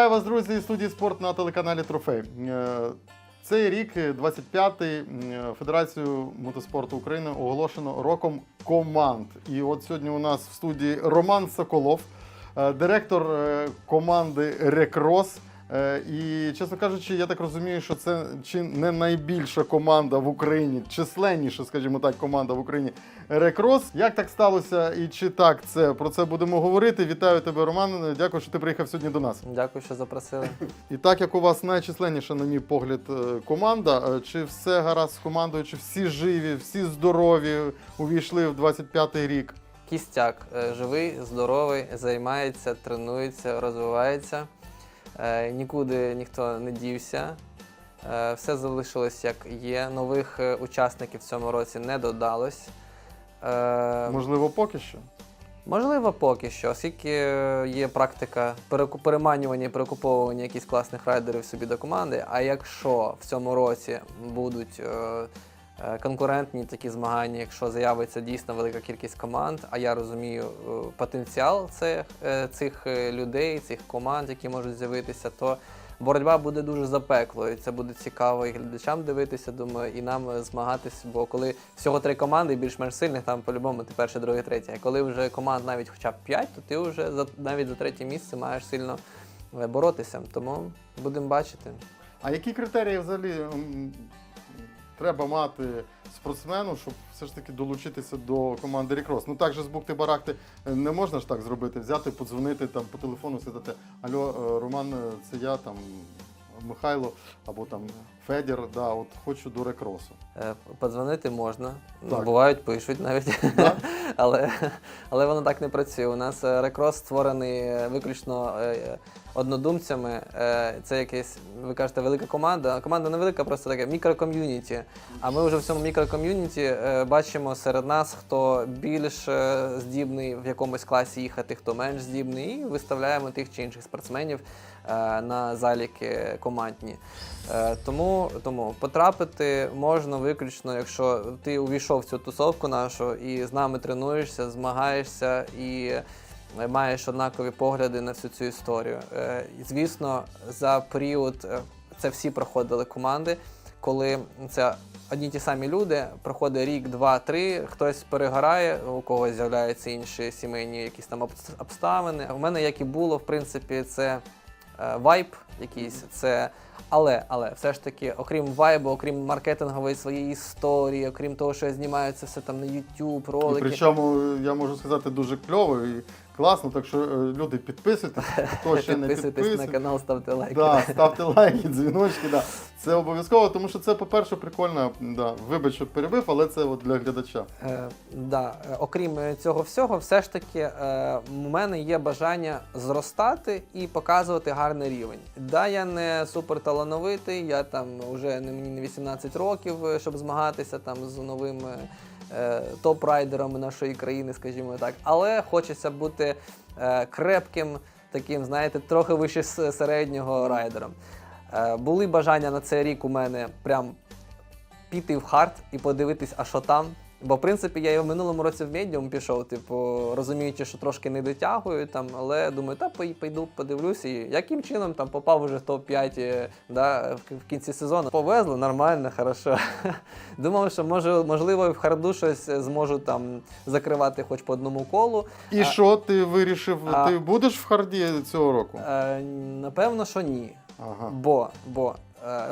Вітаю вас, друзі, із студії спорт на телеканалі Трофей. Е, Цей рік, е, 25-й, е, Федерацію мотоспорту України оголошено роком команд. І от сьогодні у нас в студії Роман Соколов, е, директор е, команди Рекрос. Е, І, чесно кажучи, я так розумію, що це чи не найбільша команда в Україні, численніша, скажімо так, команда в Україні Рекрос. Як так сталося і чи так це? Про це будемо говорити. Вітаю тебе, Роман. Дякую, що ти приїхав сьогодні до нас. Дякую, що запросили. І так як у вас найчисленніша, на мій погляд, е, команда, е, чи все гаразд з командою, чи всі живі, всі здорові увійшли в 25-й рік? Кістяк живий, здоровий, займається, тренується, розвивається. Е, Нікуди ніхто не дівся. Е, Все залишилось як є. Нових е, учасників в цьому році не додалось. Можливо, поки що. Можливо, поки що, оскільки є практика переманювання і перекуповування якихось класних райдерів собі до команди. А якщо в цьому році будуть конкурентні такі змагання, якщо з'явиться дійсно велика кількість команд, а я розумію е, потенціал цих, е, цих е, людей, цих команд, які можуть з'явитися, то боротьба буде дуже запеклою. Це буде цікаво і глядачам дивитися, думаю, і нам е, змагатись. Бо коли всього три команди, більш-менш сильних, там по-любому ти перший, другий, третій. А коли вже команд навіть хоча б п'ять, то ти вже за навіть за третє місце маєш сильно е, боротися. Тому будемо бачити. А які критерії взагалі треба мати спортсмену, щоб все ж таки долучитися до команди Рікрос. Ну так же з бухти барахти е, не можна ж так зробити, взяти, подзвонити там по телефону, сказати, Алло, е, Роман, е, це я там. Михайло або там Федір, да, от хочу до рекросу. Подзвонити можна. Ну, Так. бувають, пишуть навіть. Да? але, але воно так не працює. У нас е, рекрос створений е, виключно е, однодумцями. Це якась, ви кажете, велика команда. Команда не велика, просто таке мікроком'юніті. А ми вже в цьому мікроком'юніті бачимо серед нас, хто більш здібний в якомусь класі їхати, хто менш здібний, і виставляємо тих чи інших спортсменів на заліки командні. Е, Тому, тому потрапити можна виключно, якщо ти увійшов в цю тусовку нашу і з нами тренуєшся, змагаєшся і е, маєш однакові погляди на всю цю історію. Е, Звісно, за період е, це всі проходили команди, коли це одні ті самі люди, проходить рік, два, три, хтось перегорає, у когось з'являються інші сімейні якісь там обс- обставини. У мене, як і було, в принципі, це е, вайб якийсь, це. Але, але все ж таки, окрім вайбу, окрім маркетингової своєї історії, окрім того, що я знімаю це все там на YouTube, І ролики. причому е, я можу сказати дуже кльово і класно. Так що е, люди підписуйтесь, хто ще не Підписуйтесь на канал, ставте лайки. Да, ставте лайки, дзвіночки, да. Це обов'язково, тому що це, по-перше, прикольно. Да. Вибач, що перебив, але це от для глядача. Е, да. е, Окрім е, цього всього, все ж таки е, у мене є бажання зростати і показувати гарний рівень. Да, я не суперталановитий, я там вже не мені не 18 років, щоб змагатися там з новими топ-райдерами нашої країни, скажімо так. Але хочеться бути е, крепким, таким, знаєте, трохи вище середнього райдером. Е, були бажання на цей рік у мене прям піти в хард і подивитись, а що там. Бо, в принципі, я і в минулому році в медіум пішов, типу, розуміючи, що трошки не дотягую, там, але думаю, та пойду подивлюсь, і яким чином там попав уже в топ-5 е, да, в, кінці сезону. Повезло, нормально, хорошо. Думав, що може, можливо, в харду щось зможу там закривати хоч по одному колу. І А- що ти вирішив? А- Ти будеш в харді цього року? Е, напевно, що ні. Ага. Бо, бо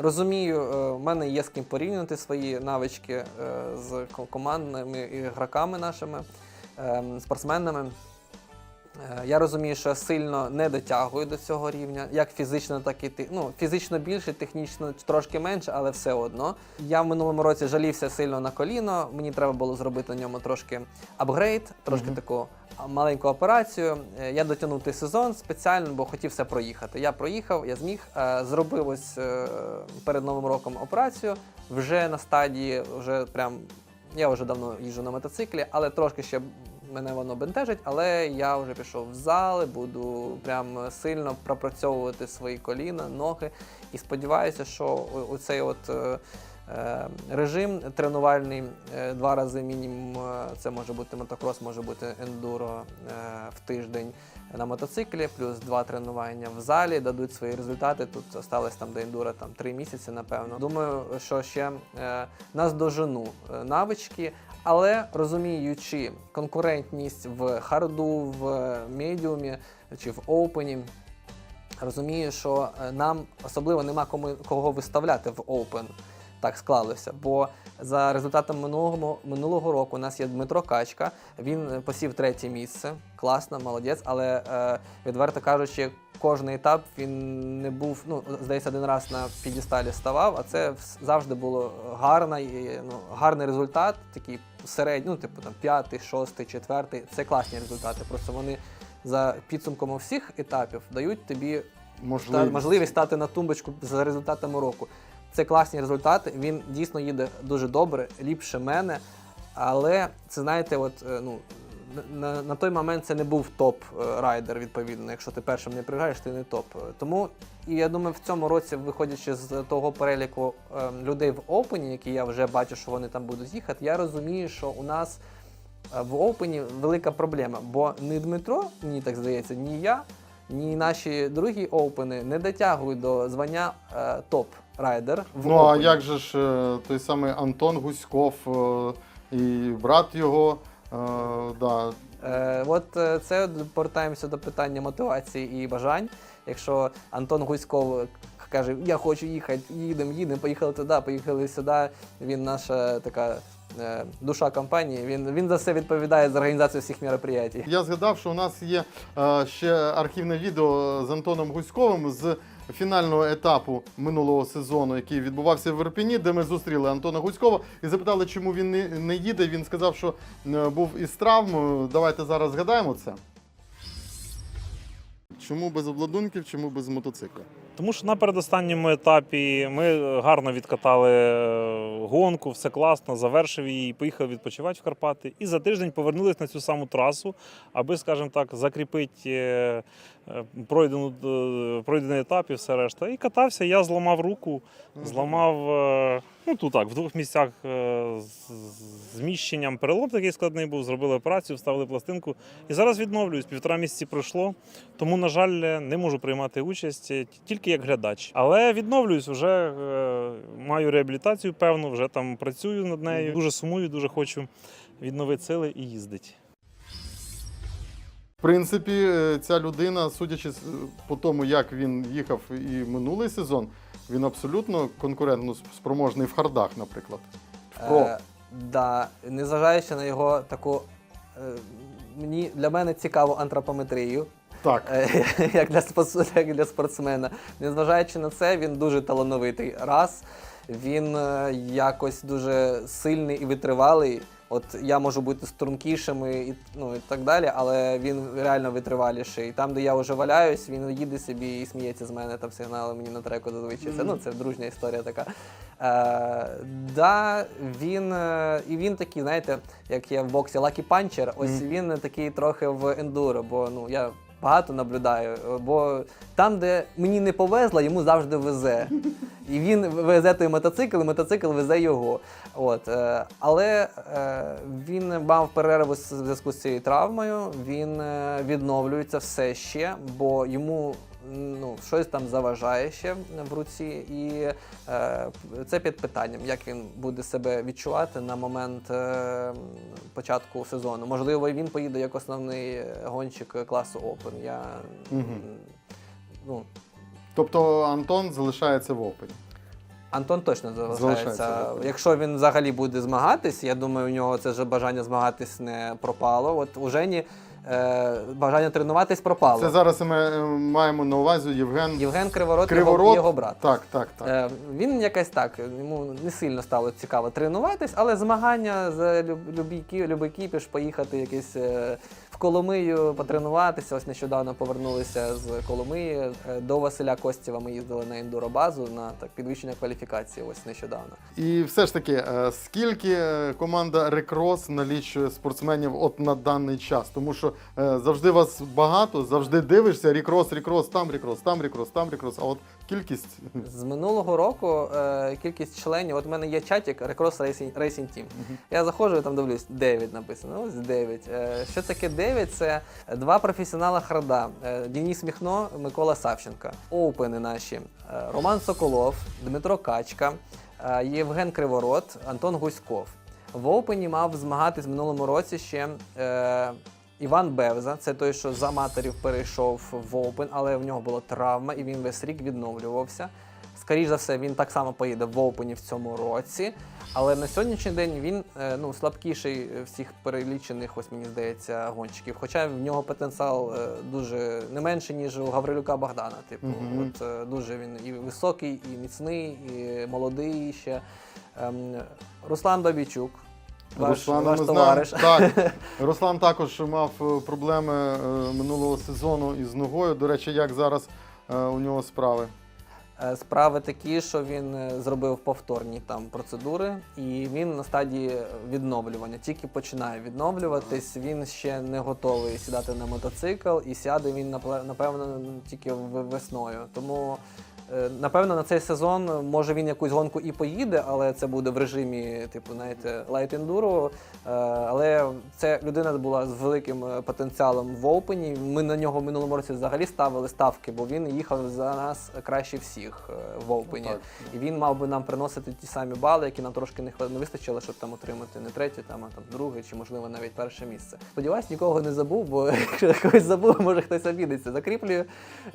розумію, е, в мене є з ким порівняти свої навички е, з ко- командними ігроками нашими, е, спортсменами. Е, Я розумію, що я сильно не дотягую до цього рівня, як фізично, так і ти. Ну, фізично більше, технічно трошки менше, але все одно. Я в минулому році жалівся сильно на коліно. Мені треба було зробити на ньому трошки апгрейд, трошки Мгм. таку маленьку операцію. Е, Я дотягнув той сезон спеціально, бо хотів все проїхати. Я проїхав, я зміг, е, зробив ось перед новим роком операцію. Вже на стадії, вже прям я вже давно їжджу на мотоциклі, але трошки ще мене воно бентежить, але я вже пішов в зали, буду прям сильно пропрацьовувати свої коліна, ноги. І сподіваюся, що оцей от. е, е, режим тренувальний е, два рази мінімум. Це може бути мотокрос, може бути ендуро в тиждень на мотоциклі, плюс два тренування в залі дадуть свої результати. Тут осталось там до ендура там три місяці, напевно. Думаю, що ще нас дожену навички. Але розуміючи конкурентність в харду, в медіумі чи в оупені, розумію, що е, нам особливо нема кому кого виставляти в Open. Так склалося. Бо за результатом минулого, минулого року у нас є Дмитро Качка. Він е, посів третє місце. Класно, молодець. Але е, відверто кажучи, кожний етап він не був. Ну, здається, один раз на підісталі ставав, а це завжди було гарна, і, ну, гарний результат, такий середній, ну, типу там п'ятий, шостий, четвертий. Це класні результати. Просто вони за підсумком всіх етапів дають тобі та Можливість. можливість стати на тумбочку за результатами року. Це класні результати. Він дійсно їде дуже добре, ліпше мене. Але це знаєте, от е, ну на, на той момент це не був топ е, відповідно. Якщо ти першим не приїжджаєш, ти не топ. Тому і я думаю, в цьому році, виходячи з того переліку е, людей в Опені, які я вже бачу, що вони там будуть їхати, я розумію, що у нас е, в Опені велика проблема. Бо не Дмитро, мені так здається, ні я, ні наші другі опени не дотягують до звання е, топ-райдер. в Ну а Open. як же ж е, той самий Антон Гуськов е, і брат його? е, Да, Е, от е, це повертаємося до питання мотивації і бажань. Якщо Антон Гуськов каже, я хочу їхати, їдемо, їдемо, поїхали туди, поїхали сюди. Він наша така е, душа компанії. Він, він за все відповідає за організацію всіх мероприятий. Я згадав, що у нас є е, ще архівне відео з Антоном Гуськовим з фінального етапу минулого сезону, який відбувався в Верпіні, де ми зустріли Антона Гуськова і запитали, чому він не, їде. Він сказав, що е, був із травмою. Давайте зараз згадаємо це. Чому без обладунків, чому без мотоцикла? Тому що на передостанньому етапі ми гарно відкатали е, гонку, все класно, завершив її, поїхав відпочивати в Карпати. І за тиждень повернулись на цю саму трасу, аби, скажімо так, закріпити е, е, пройдену, е, пройдений етап і все решта. І катався, я зламав руку, зламав е, ну тут так, в двох місцях е, з зміщенням. Перелом такий складний був, зробили операцію, вставили пластинку. І зараз відновлююсь. Півтора місяці пройшло. Тому, на жаль, не можу приймати участь е, тільки як глядач. Але відновлююсь, вже е, маю реабілітацію певну, вже там працюю над нею. Дуже сумую, дуже хочу відновити сили і їздити. В принципі, ця людина, судячи по тому, як він їхав і минулий сезон, він абсолютно конкурентно спроможний в хардах, наприклад. В. Е, да, незважаючи на його таку. Е, мені, для мене цікаву антропометрію, Так. е, як для, як для спортсмена. Незважаючи на це, він дуже талановитий. Раз, він е, якось дуже сильний і витривалий. От я можу бути стрункішим і, ну, і так далі, але він реально витриваліший. І Там, де я вже валяюсь, він їде собі і сміється з мене, там сигнали мені на треку зазвичай. Це, ну, це дружня історія така. Е, да, він, е, і він такий, знаєте, як є в боксі Лакі Панчер, ось Мгм. він такий трохи в ендуро, бо ну, я багато наблюдаю, бо там, де мені не повезло, йому завжди везе. І він везе той мотоцикл, і мотоцикл везе його. От, е, але е, він мав перерву в зв'язку з цією травмою, він е, відновлюється все ще, бо йому ну, щось там заважає ще в руці, і е, це під питанням, як він буде себе відчувати на момент е, початку сезону. Можливо, він поїде як основний гонщик класу Open. Я Мгм. ну, Тобто Антон залишається в опені. Антон точно залишається. Залишається. Якщо він взагалі буде змагатись, я думаю, у нього це вже бажання змагатись не пропало. От у Жені бажання тренуватись пропало. Це зараз ми е, маємо на увазі Євген Євген Криворот, Криворот. Його, його брат. Так, так, так. Е, він якось так, йому не сильно стало цікаво тренуватись, але змагання за люб- любий, кі- любий кіпіш, поїхати якийсь е, в Коломию, потренуватися. Ось нещодавно повернулися з Коломиї. Е, До Василя Костєва ми їздили на ендуробазу на так, підвищення кваліфікації. Ось нещодавно. І все ж таки, е, скільки е, команда Рекрос налічує спортсменів от на даний час? Тому що завжди вас багато, завжди дивишся, Рекрос, Рекрос, там Рекрос, там Рекрос, там Рекрос. А от кількість. З минулого року е, кількість членів, от у мене є чатик Recross Racing, Racing Team. Я заходжу і там дивлюсь, 9 написано. Ось 9. Е, що таке 9? Це два професіонала харда. Е, Денис Міхно, Микола Савченко. Оупени наші. Е, Роман Соколов, Дмитро Качка, е, Євген Криворот, Антон Гуськов. В Оупені мав змагатись в минулому році ще. Е, Іван Бевза, це той, що з аматорів перейшов в Open, але в нього була травма, і він весь рік відновлювався. Скоріше за все, він так само поїде в Open в цьому році. Але на сьогоднішній день він е, ну, слабкіший всіх перелічених, ось мені здається, гонщиків. Хоча в нього потенціал е, дуже не менший, ніж у Гаврилюка Богдана. Типу, Мгм. от е, дуже він і високий, і міцний, і молодий ще. Ем, Руслан Бабічук. Ваш, Руслана ваш ми товариш. знаємо. Так, Руслан також мав е, проблеми е, минулого сезону із ногою. До речі, як зараз е, у нього справи? Е, Справи такі, що він е, зробив повторні там процедури, і він на стадії відновлювання. Тільки починає відновлюватись. Він ще не готовий сідати на мотоцикл, і сяде він напевно тільки в- весною. Тому напевно на цей сезон може він якусь гонку і поїде, але це буде в режимі, типу, знаєте, light enduro. Е, Але це людина була з великим е, потенціалом в Опені. Ми на нього в минулому році взагалі ставили ставки, бо він їхав за нас краще всіх е, в Опені. І він мав би нам приносити ті самі бали, які нам трошки не вистачило, щоб там отримати не третє, там, а там друге, чи можливо навіть перше місце. Сподіваюсь, нікого не забув, бо якщо когось забув, може хтось обідеться. Закріплюю.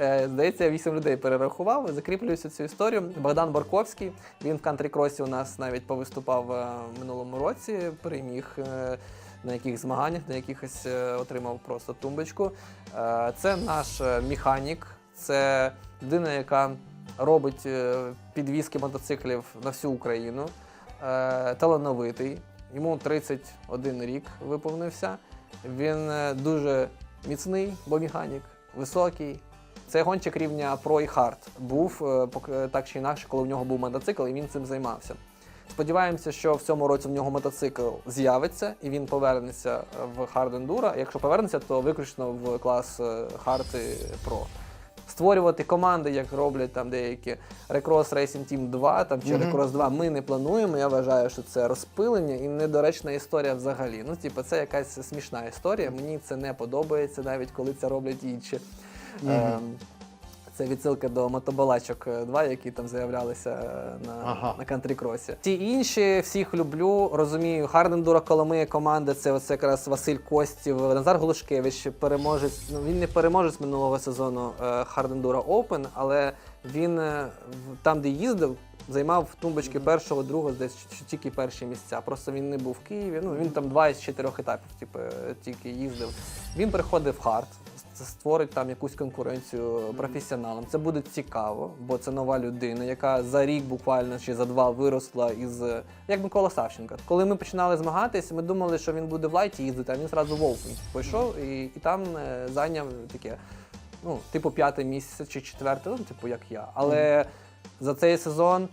е, Здається, вісім людей перерахував. Закріплюю всю цю історію. Богдан Барковський. Він в кантрі-кросі у нас навіть повиступав е, минулому році, переміг. е, На яких змаганнях, на якихось е, отримав просто тумбочку. Це наш механік, це людина, яка робить підвізки мотоциклів на всю Україну. Талановитий. Йому 31 рік виповнився. Він дуже міцний, бо механік, високий. Це гонщик рівня Pro і Hard. Був е, пок- так чи інакше, коли в нього був мотоцикл, і він цим займався. Сподіваємося, що в цьому році в нього мотоцикл з'явиться і він повернеться в Hard Enduro. Якщо повернеться, то виключно в клас е, Hard і Pro. Створювати команди, як роблять там деякі Recross Racing Team 2 там, чи Мгм. Recross 2, ми не плануємо. Я вважаю, що це розпилення і недоречна історія взагалі. Ну, типу, це якась смішна історія. Мені це не подобається, навіть коли це роблять інші. Ем, це відсилка до мотобалачок 2, які там з'являлися е, на, Ага. на кантрі-кросі. Ті інші всіх люблю, розумію. Хардендура Коломия команда це оце якраз Василь Костів, Назар Голушкевич, переможець. Ну він не переможець минулого сезону е, Хардендура Open, але він е, там, де їздив. Займав тумбочки першого, другого, десь тільки перші місця. Просто він не був в Києві. Ну він там два із чотирьох етапів, типу, тільки їздив. Він приходив в хард, с- створить там якусь конкуренцію професіоналам. Це буде цікаво, бо це нова людина, яка за рік буквально чи за два виросла із як Микола Савченко. Коли ми починали змагатись, ми думали, що він буде в лайті їздити, а він зразу в Open пішов і, і там е, зайняв таке, ну, типу, п'яте місце чи четверте, ну, типу, як я. Але за цей сезон.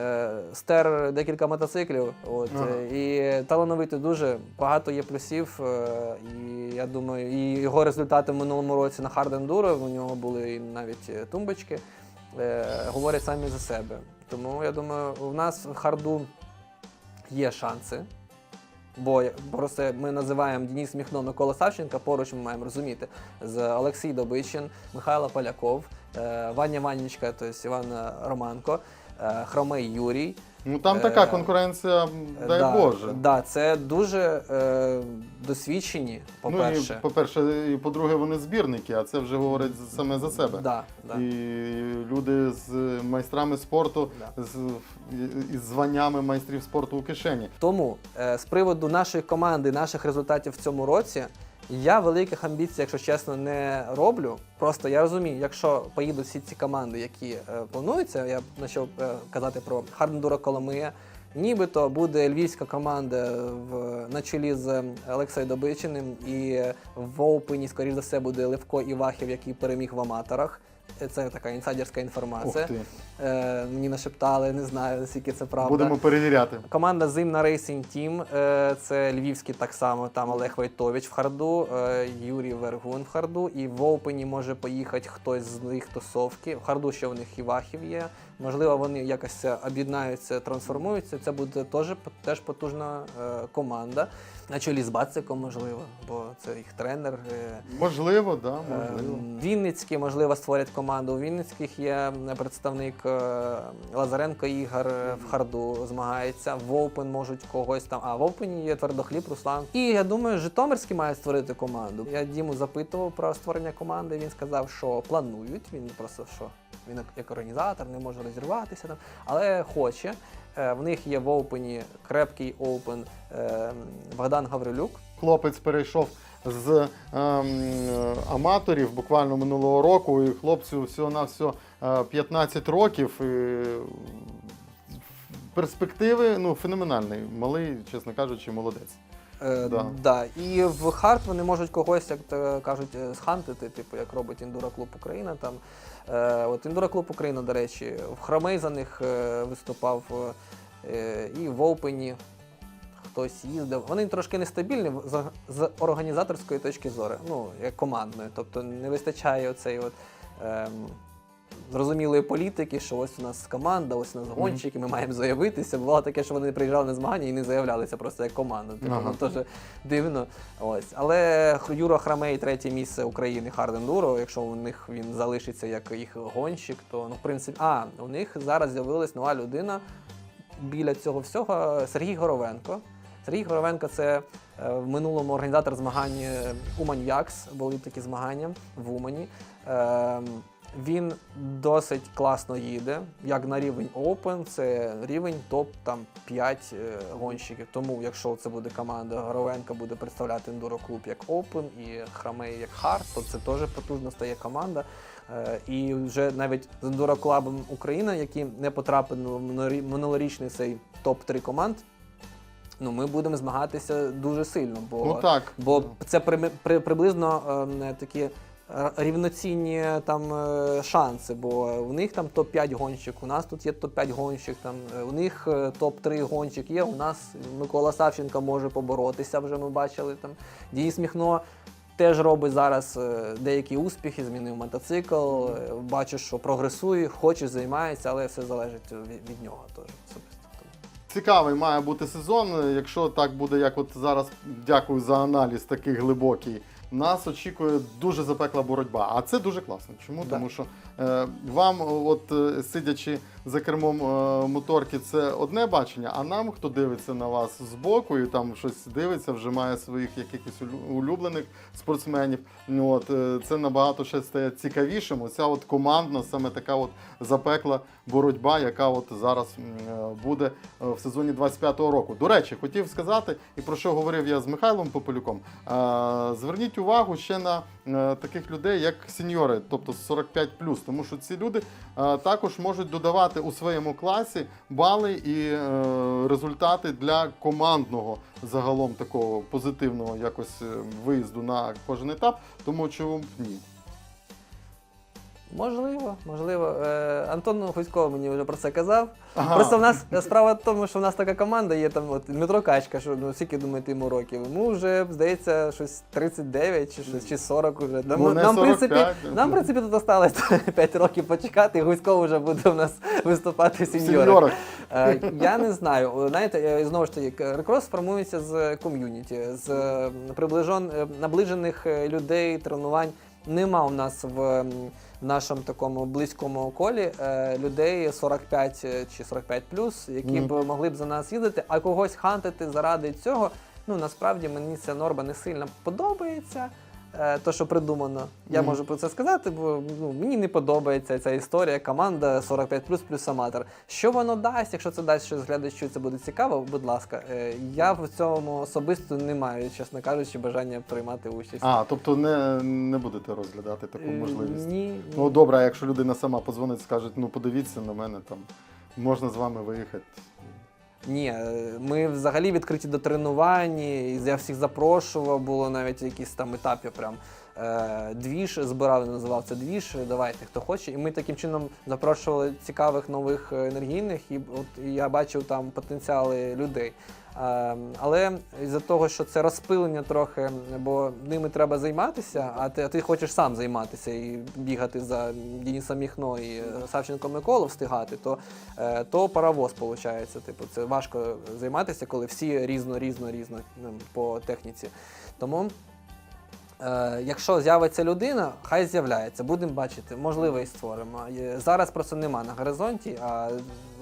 Е, Стер декілька мотоциклів, от Ага. е, і талановитий дуже багато є плюсів. е, І я думаю, і його результати в минулому році на Enduro, у нього були і навіть тумбочки, говорять самі за себе. Тому я думаю, у нас в харду є шанси. Бо просто ми називаємо Денис Міхно, Микола Савченка, поруч ми маємо розуміти з Олексій Добичин, Михайло Поляков, Ваня Ванічка, тобто Іван Романко, Хромей Юрій. Ну там Е, така конкуренція, дай да, Боже. Да, це дуже е, досвідчені, по-перше. Ну, по-перше, і по-друге, вони збірники, а це вже говорить саме за себе. да, да. І люди з майстрами спорту, Да. з, із званнями майстрів спорту у кишені. Тому е, з приводу нашої команди, наших результатів в цьому році, я великих амбіцій, якщо чесно, не роблю. Просто я розумію, якщо поїдуть всі ці команди, які е, плануються, я почав е, казати про Хардендура Коломия. Нібито буде львівська команда в, на чолі з Олексою Добичиним, і в Оупені, скоріш за все, буде Левко Івахів, який переміг в аматорах. Це така інсайдерська Ух інформація. ти. Е, мені нашептали, не знаю, наскільки це правда. Будемо перевіряти. Команда Зимна Racing Team, е, це львівський так само, там Олег Войтович в харду, е, Юрій Вергун в харду, і в Опені може поїхати хтось з них тусовки. В харду ще у них Івахів є. Можливо, вони якось об'єднаються, трансформуються. Це буде теж, теж потужна е, команда. На чолі з Бациком, можливо, бо це їх тренер. е, Можливо, да, можливо. Ем, Вінницькі, можливо, створять команду. У Вінницьких є представник е, Лазаренко Ігор е, в харду змагається. В Open можуть когось там. А в Опені є твердохліб Руслан. І я думаю, Житомирський має створити команду. Я Діму запитував про створення команди. Він сказав, що планують. Він просто що він як- організатор не може розірватися там, але хоче. Е, В них є в Опені крепкий Open е, Богдан Гаврилюк. Хлопець перейшов з ем, аматорів буквально минулого року, і хлопцю всього-навсього е, 15 років. І перспективи ну, феноменальний. Малий, чесно кажучи, молодець. Е, Да. да. І в хард вони можуть когось, як то кажуть, е, схантити, типу, як робить Індура Клуб Україна. Там. Е, от Індура Клуб Україна, до речі, в Хромей за них е, виступав е, і в Опені хтось їздив. Вони трошки нестабільні з, організаторської точки зору, ну, як командної. Тобто не вистачає оцей от. Зрозумілої політики, що ось у нас команда, ось у нас гонщики, ми маємо заявитися. Бувало таке, що вони приїжджали на змагання і не заявлялися просто як команда. Типу, Ага. ну, теж дивно. Ось. Але Юра Храмей, третє місце України Хардендуро. Якщо у них він залишиться як їх гонщик, то ну, в принципі. А, у них зараз з'явилась нова людина біля цього всього Сергій Горовенко. Сергій Горовенко це е, в минулому організатор змагань е, Умань Якс, були такі змагання в Умані. Е, він досить класно їде, як на рівень Open, це рівень топ там 5 е, гонщиків. Тому, якщо це буде команда Горовенка, буде представляти ендуро клуб як Open і Храмей як Hard, то це теж потужно стає команда. Е, І вже навіть з ендуро клубом Україна, які не потрапили в минулорі- минулорічний цей топ-3 команд. Ну, ми будемо змагатися дуже сильно, бо Ну так. Бо це при, при, приблизно ем, такі е, рівноцінні там е, шанси, бо в них там топ-5 гонщик, у нас тут є топ-5 гонщик, там е, у них е, топ-3 гонщик є. У нас Микола Савченко може поборотися, вже ми бачили там. Діїс Міхно теж робить зараз е, деякі успіхи, змінив мотоцикл. е, Бачу, що прогресує, хоче, займається, але все залежить від нього теж. Цікавий має бути сезон. Якщо так буде, як от зараз, дякую за аналіз такий глибокий. Нас очікує дуже запекла боротьба. А це дуже класно. Чому? Да. Тому що вам, от е, сидячи за кермом е, моторки, це одне бачення, а нам, хто дивиться на вас збоку і там щось дивиться, вже має своїх якихось улюблених спортсменів. От, е, це набагато ще стає цікавішим. Оця от командна, саме така от запекла боротьба, яка от зараз е, буде е, в сезоні 25-го року. До речі, хотів сказати, і про що говорив я з Михайлом Попелюком. е, Зверніть увагу ще на е, таких людей, як сеньори, тобто 45 тому що ці люди е, також можуть додавати у своєму класі бали і е, результати для командного загалом такого позитивного якось е, виїзду на кожен етап. Тому чому б ні? Можливо, можливо. Е, Антон Хусько мені вже про це казав. Ага. Просто в нас справа в тому, що в нас така команда є там от Дмитро Качка, що ну скільки думаєте йому років? Йому вже здається щось 39 чи щось чи 40 вже. Нам, Ну, не нам, в принципі, 45. нам в принципі тут осталось 5 років почекати, і Гусько вже буде у нас виступати В сеньором. Е, Я не знаю. О, Знаєте, е, знову ж таки, рекрос формується з ком'юніті, з е, приближен, е, наближених е, людей, тренувань. Нема у нас в нашому такому близькому колі е, людей 45 чи 45 які б могли б за нас їздити, а когось хантити заради цього. Ну насправді мені ця норма не сильно подобається. Е, То, що придумано, я Мгм. можу про це сказати, бо ну, мені не подобається ця історія. Команда 45 плюс аматор. Що воно дасть? Якщо це дасть щось глядачу, це буде цікаво. Будь ласка, Е, я в цьому особисто не маю, чесно кажучи, бажання приймати участь. А, тобто не, не будете розглядати таку Е, можливість. Ні. Ну добре, а якщо людина сама подзвонить, скаже, ну подивіться на мене там, можна з вами виїхати. Ні, е, ми взагалі відкриті до тренувань. Я всіх запрошував, було навіть якісь там етапи прям е, двіж збирали, називав це двіж. Давайте хто хоче. І ми таким чином запрошували цікавих нових е, енергійних, і от я бачив там потенціали людей. Е, Але із-за того, що це розпилення трохи, бо ними треба займатися, а ти, а ти хочеш сам займатися і бігати за Денисом Міхно і е, Савченко Миколу встигати, то, е, то паровоз виходить. Типу, це важко займатися, коли всі різно, різно, різно по техніці. Тому. Е, якщо з'явиться людина, хай з'являється, будемо бачити, можливо, і створимо. Е, Зараз просто нема на горизонті, а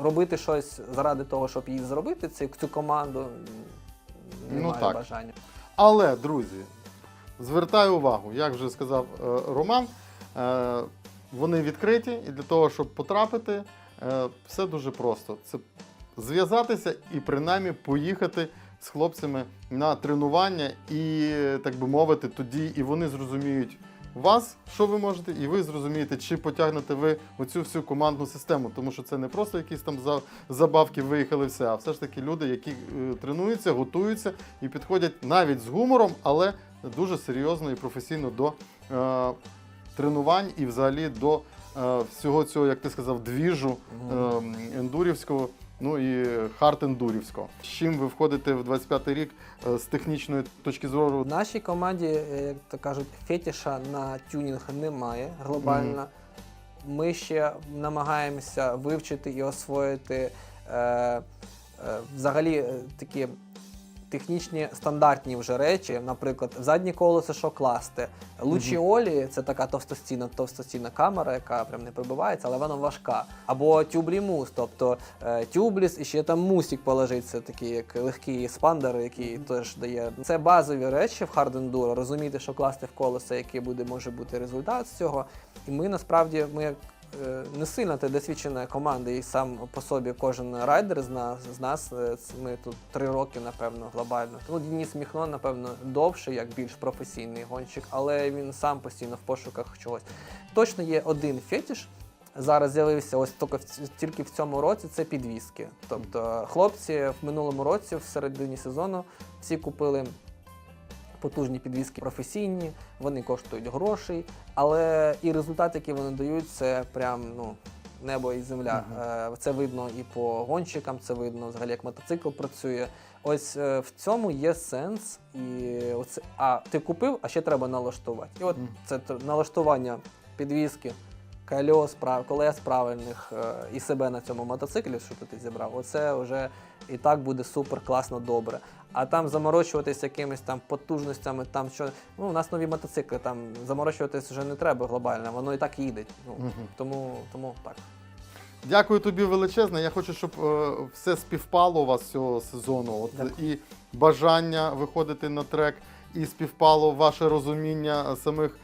робити щось заради того, щоб її зробити, цю, цю команду м, Ну, немає так. бажання. Але, друзі, звертаю увагу, як вже сказав е, Роман, вони відкриті, і для того, щоб потрапити, все дуже просто. Це зв'язатися і принаймні поїхати з хлопцями на тренування, і, так би мовити, тоді і вони зрозуміють вас, що ви можете, і ви зрозумієте, чи потягнете ви оцю всю командну систему, тому що це не просто якісь там за- забавки виїхали все, а все ж таки люди, які е, тренуються, готуються і підходять навіть з гумором, але дуже серйозно і професійно до е, тренувань і взагалі до е, всього цього, як ти сказав, двіжу е, ендурівського. Ну і хард ендурівсько. З чим ви входите в 25-й рік е, з технічної точки зору? В нашій команді, е, як то кажуть, фетіша на тюнінг немає глобально. Ми ще намагаємося вивчити і освоїти е, е, взагалі е, такі технічні стандартні вже речі. Наприклад, в заднє колесо що класти. Лучіолі це така товстостінна, товстостінна камера, яка прям не пробивається, але вона важка. Або тюблімус, тобто е, тюбліс і ще там мусик положить, це такий як легкий спандер, який теж дає. Це базові речі в хардендуро, розуміти, що класти в колесо, який буде може бути результат з цього. І ми насправді ми е, не сильно та досвідчена команда, і сам по собі кожен райдер з нас з нас. е, Ми тут три роки, напевно, глобально. Ну, Денис Міхно, напевно, довше, як більш професійний гонщик, але він сам постійно в пошуках чогось. Точно є один фетіш. Зараз з'явився ось тільки в цьому році це підвіски. Тобто хлопці в минулому році, в середині сезону, всі купили потужні підвіски професійні, вони коштують грошей, але і результат, який вони дають, це прям ну. Небо і земля. Е, Це видно і по гонщикам, це видно взагалі, як мотоцикл працює. Ось е, в цьому є сенс. І оце, а ти купив, а ще треба налаштувати. І от Мгм. це тр- налаштування підвіски, кольос, колес правильних е, і себе на цьому мотоциклі, що ти зібрав. Оце вже і так буде супер класно добре. А там заморочуватись якимись там потужностями, там що ну у нас нові мотоцикли, там заморочуватись вже не треба глобально, воно і так їде. Ну тому, тому так. Дякую тобі величезне. Я хочу, щоб е, все співпало у вас цього сезону. От, Дякую. і бажання виходити на трек, і співпало ваше розуміння самих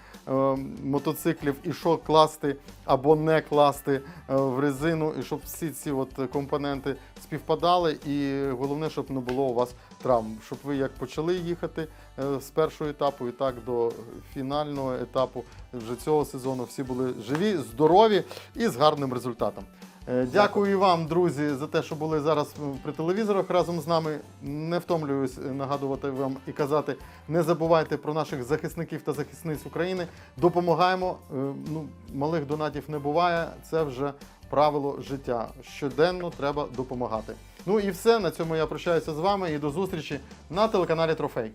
мотоциклів, і що класти або не класти е, в резину, і щоб всі ці от компоненти співпадали. І головне, щоб не було у вас травм. Щоб ви як почали їхати е, з першого етапу, і так до фінального етапу вже цього сезону всі були живі, здорові і з гарним результатом. Е, Дякую вам, друзі, за те, що були зараз при телевізорах разом з нами. Не втомлююсь нагадувати вам і казати, не забувайте про наших захисників та захисниць України. Допомагаємо. Е, Ну, малих донатів не буває. Це вже правило життя. Щоденно треба допомагати. Ну і все. На цьому я прощаюся з вами і до зустрічі на телеканалі Трофей.